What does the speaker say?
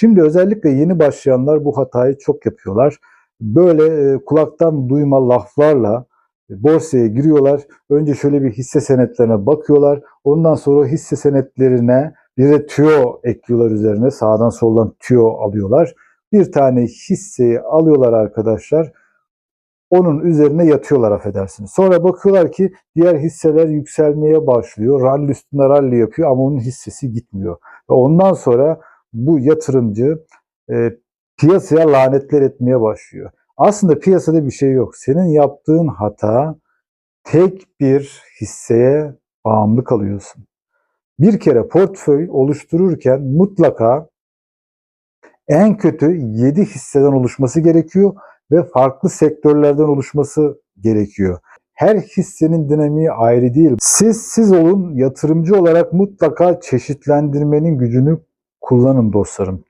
Şimdi özellikle yeni başlayanlar bu hatayı çok yapıyorlar. Böyle e, kulaktan duyma laflarla e, borsaya giriyorlar. Önce şöyle bir hisse senetlerine bakıyorlar. Ondan sonra hisse senetlerine bir de tüyo ekliyorlar üzerine. Sağdan soldan tüyo alıyorlar. Bir tane hisseyi alıyorlar arkadaşlar. Onun üzerine yatıyorlar affedersiniz. Sonra bakıyorlar ki diğer hisseler yükselmeye başlıyor. Rally üstünde rally yapıyor ama onun hissesi gitmiyor. Ve ondan sonra bu yatırımcı e, piyasaya lanetler etmeye başlıyor. Aslında piyasada bir şey yok. Senin yaptığın hata tek bir hisseye bağımlı kalıyorsun. Bir kere portföy oluştururken mutlaka en kötü 7 hisseden oluşması gerekiyor ve farklı sektörlerden oluşması gerekiyor. Her hissenin dinamiği ayrı değil. Siz siz olun yatırımcı olarak mutlaka çeşitlendirmenin gücünü kullanın dostlarım.